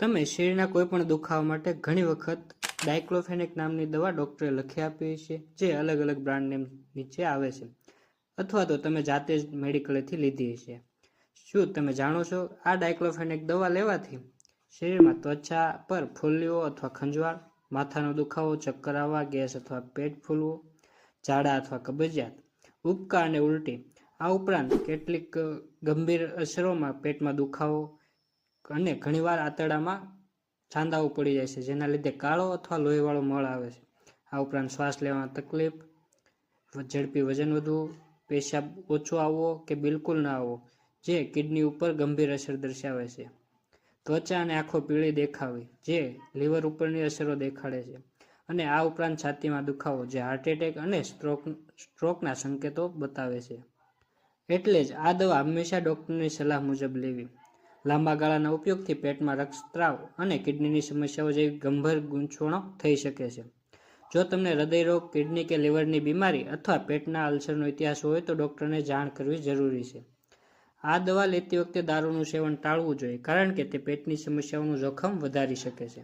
તમે શરીરના કોઈ પણ દુખાવા માટે ઘણી વખત ડાયક્લોફેનિક નામની દવા ડૉક્ટરે લખી આપી છે, જે અલગ અલગ બ્રાન્ડ નેમ નીચે આવે છે. અથવા તો તમે જાતે જ મેડિકલેથી લીધી છે. શું તમે જાણો છો આ ડાયક્લોફેનિક દવા લેવાથી? શરીરમાં ત્વચા પર ફૂલ્લીઓ અથવા ખંજવાળ, માથાનો દુખાવો, ચક્કર આવવા, ગેસ અથવા પેટ ફૂલવું, ઝાડા અથવા કબજિયાત, ઉબકા અને ઉલટી. આ ઉપરાંત કેટલીક ગંભીર અસરોમાં પેટમાં દુખાવો અને ઘણીવાર આંતરડામાં છાંદાઓ પડી જાય છે, જેના લીધે કાળો અથવા લોહીવાળો મળ આવે છે. આ ઉપરાંત શ્વાસ લેવામાં તકલીફ ઝડપી વજન વધવું પેશાબ ઓછો આવવો કે બિલકુલ ના આવવો, જે કિડની ઉપર ગંભીર અસર દર્શાવે છે. ત્વચા અને આંખો પીળી દેખાવી, જે લીવર ઉપરની અસરો દેખાડે છે. અને આ ઉપરાંત છાતીમાં દુખાવો, જે હાર્ટ એટેક અને સ્ટ્રોક સ્ટ્રોકના સંકેતો બતાવે છે. એટલે જ આ દવા હંમેશા ડૉક્ટરની સલાહ મુજબ લેવી. લાંબા ગાળાના ઉપયોગથી પેટમાં રક્તસ્રાવ અને કિડનીની સમસ્યાઓ જેવી ગંભીર ગૂંચવણો થઈ શકે છે. જો તમને હૃદયરોગ કિડની કે લીવરની બીમારી અથવા પેટના અલ્સરનો ઇતિહાસ હોય તો ડૉક્ટરને જાણ કરવી જરૂરી છે. આ દવા લેતી વખતે દારૂનું સેવન ટાળવું જોઈએ, કારણ કે તે પેટની સમસ્યાઓનું જોખમ વધારી શકે છે.